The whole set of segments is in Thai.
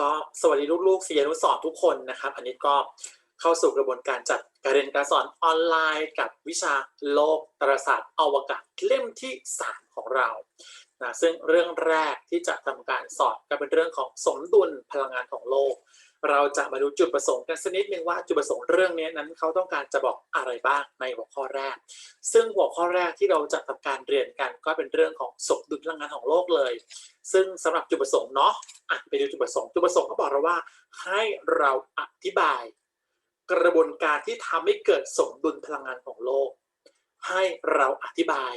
ก็สวัสดีลูกๆศิษยานุสรณ์ทุกคนนะครับ อันนี้ก็เข้าสู่กระบวนการจัดการเรียนการสอนออนไลน์กับวิชาโลกตรศาสตร์อวกาศเล่มที่3ของเรานะซึ่งเรื่องแรกที่จะทำการสอนก็เป็นเรื่องของสมดุลพลังงานของโลก เราจะมาดูจุดประสงค์กันสักนิดนึงว่าจุดประสงค์เรื่องนี้นั้นเขาต้องการจะบอกอะไรบ้างในหัวข้อแรก ซึ่งหัวข้อแรกที่เราจะทำการเรียนกันก็เป็นเรื่องของสมดุลพลังงานของโลกเลย ซึ่งสำหรับจุดประสงค์เนาะอะไปดูจุดประสงค์จุดประสงค์ก็บอกเราว่า ให้เราอธิบาย กระบวนการที่ทำให้เกิดสมดุลพลังงานของโลก ให้เราอธิบาย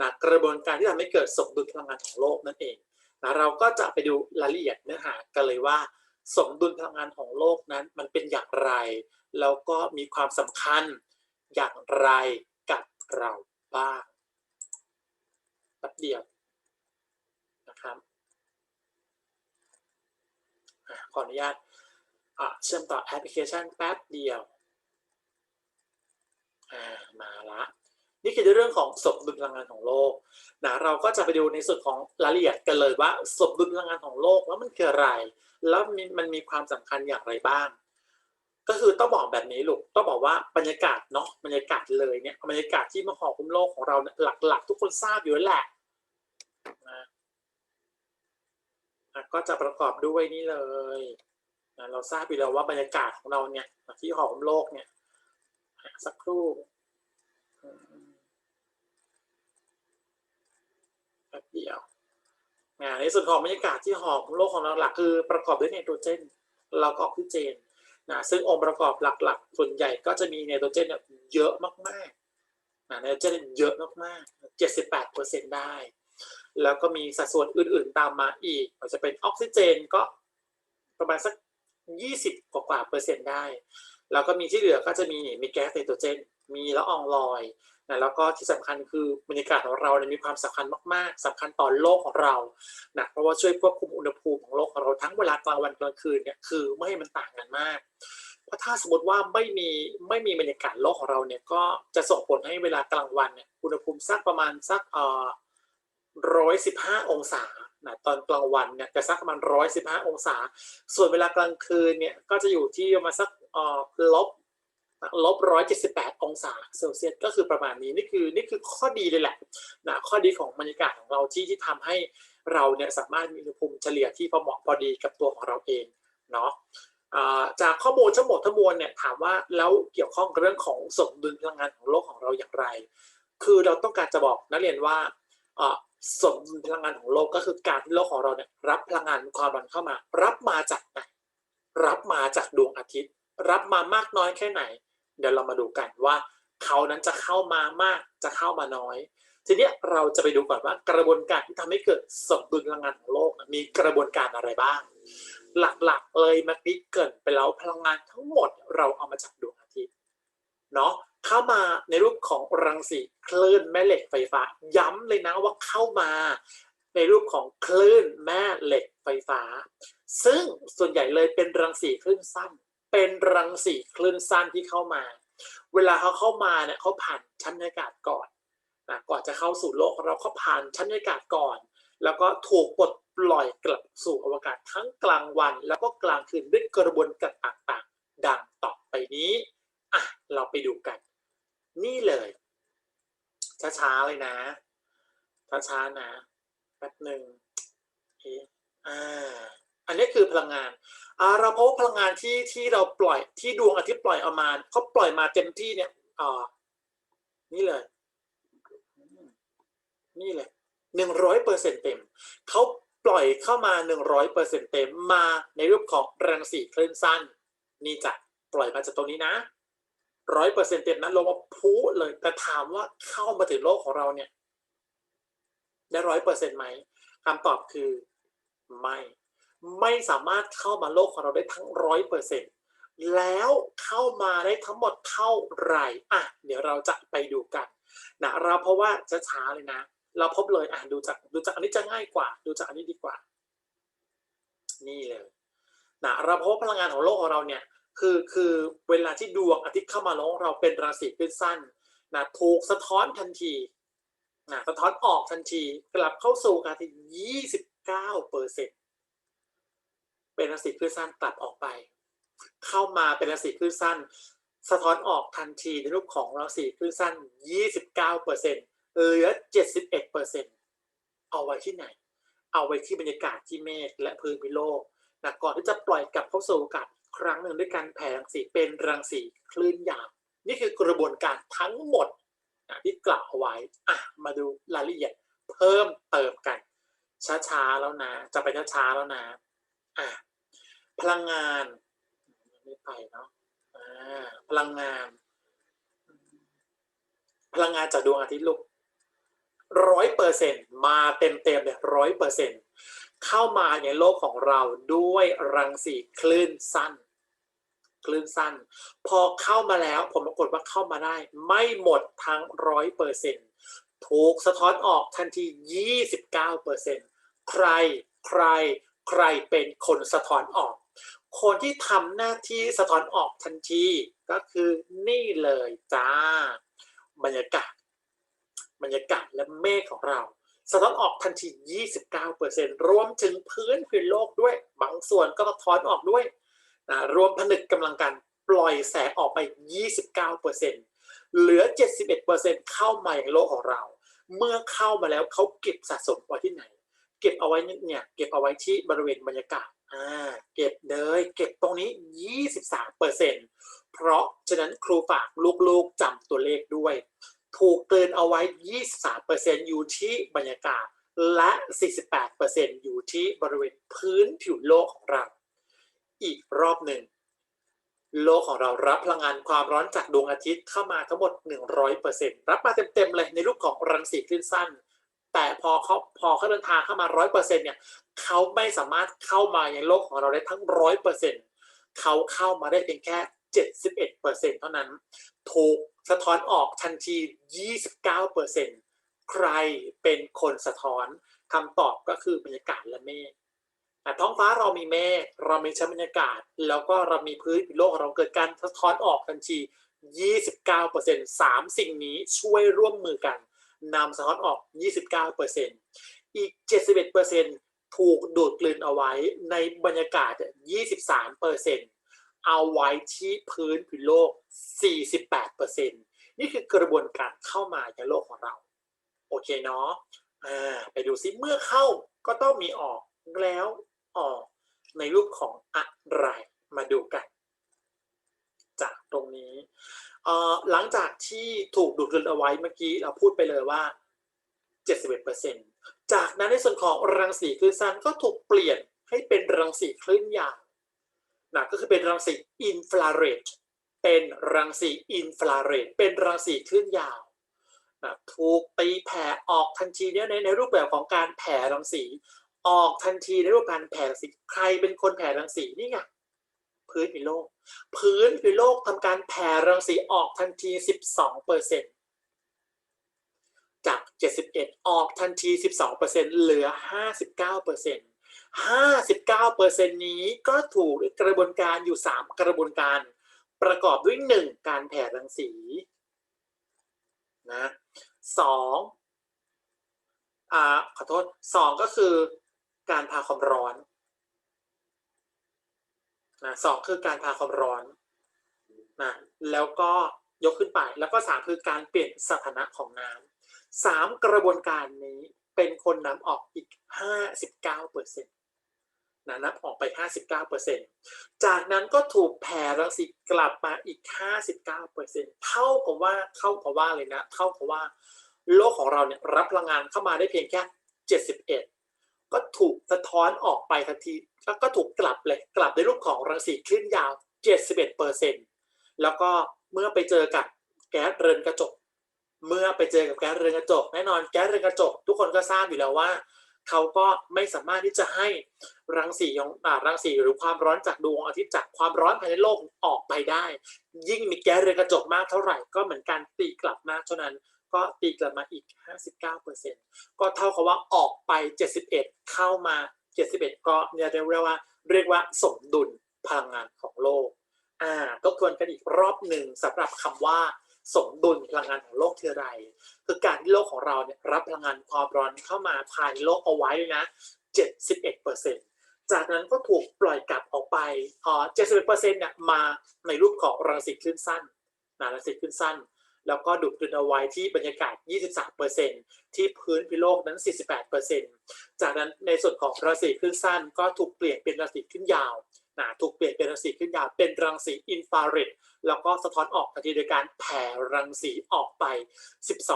นะกระบวนการที่ทำให้เกิดสมดุลพลังงานของโลกนั่นเองนะเราก็จะไปดูรายละเอียดเนื้อหากันเลยว่า สมดุลพลังงานของโลกนั้นมันเป็นอย่างไร แล้วก็มีความสำคัญอย่างไรกับเราบ้างแป๊บเดียวนะครับขออนุญาตเชื่อมต่อแอปพลิเคชันแป๊บเดียวมาละนี่คือเรื่องของสมดุลพลังงานของโลกนะเราก็จะไปดูในส่วนของรายละเอียดกันเลยว่า สมดุลพลังงานของโลกแล้วมันคืออะไร แล้วมันมันมีความสำคัญอย่างไรบ้าง ก็คือต้องบอกแบบนี้ลูกต้องบอกว่าบรรยากาศเนาะบรรยากาศเลยเนี่ยบรรยากาศที่มหอคุ้มโลกของเราเนี่ยหลัก ๆ ทุกคนทราบอยู่แล้วแหละนะอะก็จะประกอบด้วยนี่เลยนะเราทราบอยู่แล้วว่าบรรยากาศของเราเนี่ยที่หอคุ้มโลกเนี่ยสักครู่แป๊บเดียว อะในส่วนของบรรยากาศที่หอมโลกของเราหลักคือประกอบด้วยไนโตรเจนแล้วก็ออกซิเจนนะซึ่งองค์ประกอบหลักๆ ส่วนใหญ่ก็จะมีไนโตรเจนเนี่ยเยอะมากๆนะไนโตรเจนเยอะมากๆ 78เปอร์เซ็นต์ได้ แล้วก็มีสัดส่วนอื่นๆตามมาอีกอาจจะเป็นออกซิเจนก็ประมาณสัก 20 กว่ากว่าเปอร์เซ็นต์ได้ แล้วก็มีที่เหลือก็จะมีนี่มีแก๊สไนโตรเจน มีละอองลอย นะแล้วก็ที่สำคัญคือบรรยากาศของเราเนี่ยมีความสำคัญมากๆสำคัญต่อโลกของเรานะเพราะว่าช่วยควบคุมอุณหภูมิของโลกของเราทั้งเวลากลางวันกลางคืนเนี่ยคือไม่ให้มันต่างกันมาก เพราะถ้าสมมติว่าไม่มีไม่มีบรรยากาศโลกของเราเนี่ยก็จะส่งผลให้เวลากลางวันเนี่ยอุณหภูมิสักประมาณสักเอ่อร้อยสิบห้าองศานะตอนกลางวันเนี่ยจะสักประมาณร้อยสิบห้าองศา ส่วนเวลากลางคืนเนี่ยก็จะอยู่ที่ประมาณสักลบ ลบร้อยเจ็ดสิบแปดองศาเซลเซียสก็คือประมาณนี้นี่คือนี่คือข้อดีเลยแหละนะข้อดีของบรรยากาศของเราที่ที่ทำให้เราเนี่ยสามารถมีอุณหภูมิเฉลี่ยที่พอเหมาะพอดีกับตัวของเราเองเนาะจากข้อมูลทั้งหมดทั้งมวลเนี่ยถามว่าแล้วเกี่ยวข้องกับเรื่องของสมดุลพลังงานของโลกของเราอย่างไร คือเราต้องการจะบอกนักเรียนว่าอ่าสมดุลพลังงานของโลกก็คือการที่โลกของเราเนี่ยรับพลังงานความร้อนเข้ามา รับมาจากไหนรับมาจากดวงอาทิตย์ รับมามากน้อยแค่ไหน เดี๋ยวเรามาดูกันว่าเขานั้นจะเข้ามามากจะเข้ามาน้อย ทีนี้เราจะไปดูก่อนว่ากระบวนการที่ทำให้เกิดสมดุลพลังงานของโลกมีกระบวนการอะไรบ้าง หลักๆเลยเมื่อกี้เกรินไปแล้วพลังงานทั้งหมดเราเอามาจากดวงอาทิตย์เนาะเข้ามาในรูปของรังสีคลื่นแม่เหล็กไฟฟ้า ย้ำเลยนะว่าเข้ามาในรูปของคลื่นแม่เหล็กไฟฟ้า ซึ่งส่วนใหญ่เลยเป็นรังสีคลื่นสั้น เป็นรังสีคลื่นสั้นที่เข้ามา เวลาเขาเข้ามาเนี่ยเขาผ่านชั้นบรรยากาศก่อนนะก่อนจะเข้าสู่โลกเราเขาผ่านชั้นบรรยากาศก่อน แล้วก็ถูกปลดปล่อยกลับสู่อวกาศทั้งกลางวัน แล้วก็กลางคืนด้วยกระบวนการต่างๆ ดังต่อไปนี้อะเราไปดูกัน นี่เลยช้าๆเลยนะช้าๆนะแป๊บหนึ่งเอ๊ะอ่า อันนี้คือพลังงานเราพบว่าพลังงานที่ที่เราปล่อยที่ดวงอาทิตย์ปล่อยออกมาเขาปล่อยมาเต็มที่เนี่ยอ่านี่เลย นี่เลยหนึ่งร้อยเปอร์เซ็นเต็มเขาปล่อยเข้ามาหนึ่งร้อยเปอร์เซ็นเต็มมาในรูปของรังสีคลื่นสั้น นี่จะปล่อยมาจากตรงนี้นะร้อยเปอร์เซ็นเต็มนั้นลงมาพุเลย แต่ถามว่าเข้ามาถึงโลกของเราเนี่ย ได้ร้อยเปอร์เซ็นต์ไหมคำตอบคือไม่ ไม่สามารถเข้ามาโลกของเราได้ทั้งร้อยเปอร์เซ็นต์แล้วเข้ามาได้ทั้งหมดเท่าไหร่อะเดี๋ยวเราจะไปดูกันนะเราเพราะว่าจะช้าเลยนะ เราพบเลยอะดูจากดูจากอันนี้จะง่ายกว่า ดูจากอันนี้ดีกว่า นี่เลยนะเราพบพลังงานของโลกของเราเนี่ยคือคือเวลาที่ดวงอาทิตย์เข้ามาโลกของเราเป็นราศีคลื่นสั้นนะถูกสะท้อนทันทีนะสะท้อนออกทันทีกลับเข้าสู่การที่29เปอร์เซ็นต์ เป็นงสีคลื่นสั้นกลับออกไป เข้ามาเป็นรังสีคลื่นสั้น สะท้อนออกทันทีในรูปของรังสีคลื่นสั้น 29%เหลือ 71%เอาไว้ที่ไหน เอาไว้ที่บรรยากาศที่เมฆและพื้นพิโลกนะก่อนที่จะปล่อยกลับเข้าสู่อากาศครั้งหนึ่งด้วยการแผ่รังสีเป็นรังสีคลื่นยาวนี่คือกระบวนการทั้งหมดนะที่กล่าวเอาไว้อะมาดูรายละเอียดเพิ่มเติมกัน ช้าๆแล้วนะ จะไปช้าๆแล้วนะ อะพลังงานไม่ไปเนาะอ่าพลังงาน พลังงานจากดวงอาทิตย์ลูกร้อยเปอร์เซ็นมาเต็มเต็มเลยร้อยเปอร์เซ็นเข้ามาในโลกของเราด้วยรังสีคลื่นสั้น คลื่นสั้น พอเข้ามาแล้วผมปรากฏว่าเข้ามาได้ ไม่หมดทั้งร้อยเปอร์เซ็นถูกสะท้อนออกทันทียี่สิบเก้าเปอร์เซ็นใครใคร ใครเป็นคนสะท้อนออก คนที่ทำหน้าที่สะท้อนออกทันทีก็คือนี่เลยจ้า บรรยากาศ บรรยากาศและเมฆของเรา สะท้อนออกทันที 29%รวมถึงพื้นพื้นโลกด้วย บางส่วนก็สะท้อนออกด้วยนะรวมผนึกกำลังกันปล่อยแสงออกไป 29%เหลือ 71%เข้ามาอย่างโลกของเรา เมื่อเข้ามาแล้วเขาเก็บสะสมไว้ที่ไหน เก็บเอาไว้เนี่ยเก็บเอาไว้ที่บริเวณบรรยากาศอ่าเก็บเลยเก็บตรงนี้ 23%เซ็นเพราะฉะนั้นครูฝากลูกๆจำตัวเลขด้วย ถูกเกินเอาไว้ 23%อร์เซ็นอยู่ที่บรรยากาศและ 48%อยู่ที่บริเวณพื้นผิวโลกของเรา อีกรอบหนึ่งโลกของเรารับพลังงานความร้อนจากดวงอาทิตย์เข้ามาทั้งหมด 100%รับมาเต็มๆเลยในรูปของรังสีคลื่นสั้น แต่พอเขาพอเขาเดินทางเข้ามา100%เปอร์เซ็นเนี่ยเขาไม่สามารถเข้ามาในโลกของเราได้ทั้ง100%เปอร์เซ็นเขาเข้ามาได้เพียงแค่71%เอ็ดเปอร์เซ็นเท่านั้น ถูกสะท้อนออกทันที29%ใครเป็นคนสะท้อนคำตอบก็คือบรรยากาศและเมฆแต่ท้องฟ้าเรามีเมฆเรามีชั้นบรรยากาศ แล้วก็เรามีพื้นผิวโลกของเราเกิดการสะท้อนออกทันที 29% 3 สิ่งนี้ช่วยร่วมมือกัน นำสะท้อนออก 29%อีก 71%ถูกดูดกลืนเอาไว้ในบรรยากาศ 23%เอาไว้ที่พื้นผิวโลก 48%นี่คือกระบวนการเข้ามาในโลกของเรา โอเคเนาะอ่าไปดูซิเมื่อเข้าก็ต้องมีออกแล้วออกในรูปของอะไรมาดูกัน จากตรงนี้ หลังจากที่ถูกดูดกลืนเอาไว้เมื่อกี้เราพูดไปเลยว่า 71%จากนั้นในส่วนของรังสีคลื่นสั้นก็ถูกเปลี่ยนให้เป็นรังสีคลื่นยาวนะก็คือเป็นรังสีอินฟราเรดเป็นรังสีอินฟราเรดเป็นรังสีคลื่นยาวนะถูกตีแผ่ออกทันทีเนี่ยในในรูปแบบของการแผ่รังสี ออกทันทีในรูปการแผ่รังสีใครเป็นคนแผ่รังสีนี่ไง พื้นผิวโลก พื้นผิวโลกทำการแผ่รังสีออกทันที 12เปอร์เซ็นต์จาก 71 ออกทันที 12เปอร์เซ็นต์เหลือ 59เปอร์เซ็นต์59%นี้ก็ถูกกระบวนการอยู่ 3 กระบวนการ ประกอบด้วย 1 การแผ่รังสีนะสองอ่าขอโทษสองก็คือการพาความร้อน นะสองคือการพาความร้อนนะแล้วก็ยกขึ้นไป แล้วก็สามคือการเปลี่ยนสถานะของน้ำสามกระบวนการนี้เป็นคนนำออกอีก 59เปอร์เซ็นต์นะนับออกไป 59%จากนั้นก็ถูกแผ่รังสีกลับมาอีก 59%เท่ากับว่าเท่ากับว่าเลยนะเท่ากับว่า โลกของเราเนี่ยรับพลังงานเข้ามาได้เพียงแค่ 71 ก็ถูกสะท้อนออกไปทันทีแล้วก็ถูกกลับเลยกลับในรูปของรังสีคลื่นยาว 71%แล้วก็เมื่อไปเจอกับแก๊สเรือนกระจก เมื่อไปเจอกับแก๊สเรือนกระจก แน่นอนแก๊สเรือนกระจก ทุกคนก็ทราบอยู่แล้วว่า เขาก็ไม่สามารถที่จะให้รังสีของรังสีหรือความร้อนจากดวงอาทิตย์จากความร้อนภายในโลกออกไปได้ ยิ่งมีแก๊สเรือนกระจกมากเท่าไหร่ก็เหมือนการตีกลับมากเท่านั้น ก็ตีกลับมาอีก 59%ก็เท่ากับว่าออกไป 71 เข้ามา 71 ก็เนี่ยเรียกว่าเรียกว่าสมดุลพลังงานของโลกอ่าทบทวนกันอีกรอบหนึ่งสำหรับคำว่าสมดุลพลังงานของโลกคืออะไร คือการที่โลกของเราเนี่ยรับพลังงานความร้อนเข้ามาภายในโลกเอาไว้นะ 71%จากนั้นก็ถูกปล่อยกลับออกไปอ๋อ71%เนี่ยมาในรูปของรังสีคลื่นสั้นนะรังสีคลื่นสั้น แล้วก็ดูดกลืนเอาไว้ที่บรรยากาศ 23%ที่พื้นพิโลกนั้น 48%จากนั้นในส่วนของรังสีคลื่นสั้นก็ถูกเปลี่ยนเป็นรังสีคลื่นยาวนะถูกเปลี่ยนเป็นรังสีคลื่นยาวเป็นรังสีอินฟราเรดแล้วก็สะท้อนออกทันทีโดยการแผ่รังสีออกไป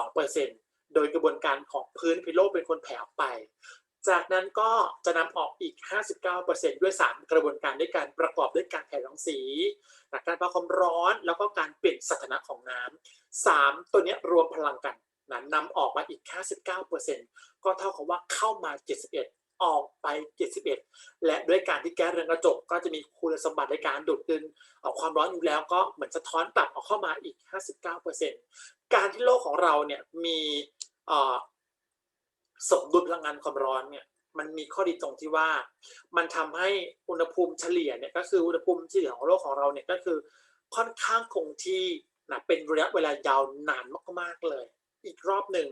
12%โดยกระบวนการของพื้นพิโลกเป็นคนแผ่ออกไป จากนั้นก็จะนำออกอีก 59%ด้วย 3 กระบวนการด้วยการประกอบด้วยการแผ่รังสี การปะความร้อนแล้วก็การเปลี่ยนสถานะของน้ำ 3 ตัวนี้รวมพลังกันนะนำออกมาอีก 59%ก็เท่ากับว่าเข้ามา 71ออกไป 71 และด้วยการที่แก๊สเรือนกระจกก็จะมีคุณสมบัติในการดูดกลืนเอาความร้อนอยู่แล้วก็เหมือนสะท้อนกลับออกเข้ามาอีก 59%การที่โลกของเราเนี่ยมีสมดุลพลังงานความร้อนเนี่ยมันมีข้อดีตรงที่ว่า มันทำให้อุณหภูมิเฉลี่ยเนี่ยก็คืออุณหภูมิเฉลี่ยของโลกของเราเนี่ยก็คือค่อนข้างคงที่ นะเป็นระยะเวลายาวนานมากๆเลย อีกรอบหนึ่ง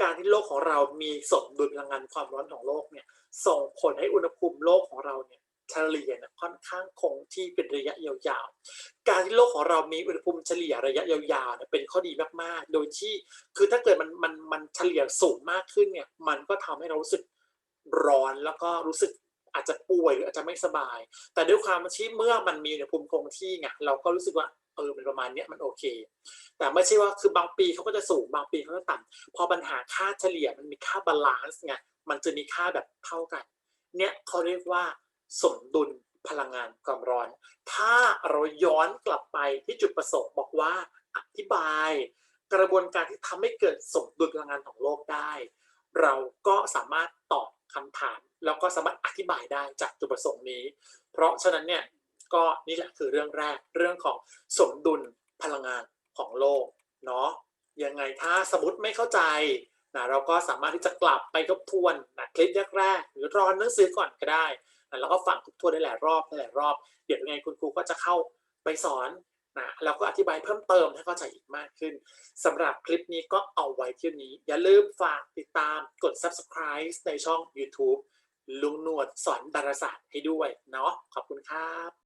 การที่โลกของเรามีสมดุลพลังงานความร้อนของโลกเนี่ยส่งผลให้อุณหภูมิโลกของเราเนี่ยเฉลี่ยนี่ยค่อนข้างคงที่เป็นระยะยาวๆ การที่โลกของเรามีอุณหภูมิเฉลี่ยระยะยาวๆเนี่ยเป็นข้อดีมากๆ โดยที่คือถ้าเกิดมันมันมันเฉลี่ยสูงมากขึ้นเนี่ยมันก็ทำให้เรารู้สึกร้อนแล้วก็รู้สึกอาจจะป่วยหรืออาจจะไม่สบาย แต่ด้วยความที่เมื่อมันมีอุณหภูมิคงที่ไงเราก็รู้สึกว่า เออมันประมาณเนี้ยมันโอเค แต่ไม่ใช่ว่าคือบางปีเขาก็จะสูงบางปีเขาก็ต่ำพอปัญหาค่าเฉลี่ยมันมีค่าบาลานซ์ไงมันจะมีค่าแบบเท่ากัน เนี่ยเขาเรียกว่าสมดุลพลังงานความร้อน ถ้าเราย้อนกลับไปที่จุดประสงค์บอกว่าอธิบาย กระบวนการที่ทำให้เกิดสมดุลพลังงานของโลกได้ เราก็สามารถตอบคำถาม แล้วก็สามารถอธิบายได้จากจุดประสงค์นี้ เพราะฉะนั้นเนี่ย ก็นี่แหละคือเรื่องแรกเรื่องของสมดุลพลังงานของโลกเนาะยังไงถ้าสมมติไม่เข้าใจนะเราก็สามารถที่จะกลับไปทบทวนนะคลิปแรกๆหรือรอหนังสือก่อนก็ได้นะแล้วก็ฟังทบทวนได้หลายรอบได้หลายรอบ เดี๋ยวยังไงคุณครูก็จะเข้าไปสอนนะแล้วก็อธิบายเพิ่มเติมให้เข้าใจอีกมากขึ้นสำหรับคลิปนี้ก็เอาไว้เที่ยวนี้ อย่าลืมฝากติดตามกด subscribe ในช่อง YouTube ลุงหนวดสอนดาราศาสตร์ให้ด้วยเนาะขอบคุณครับ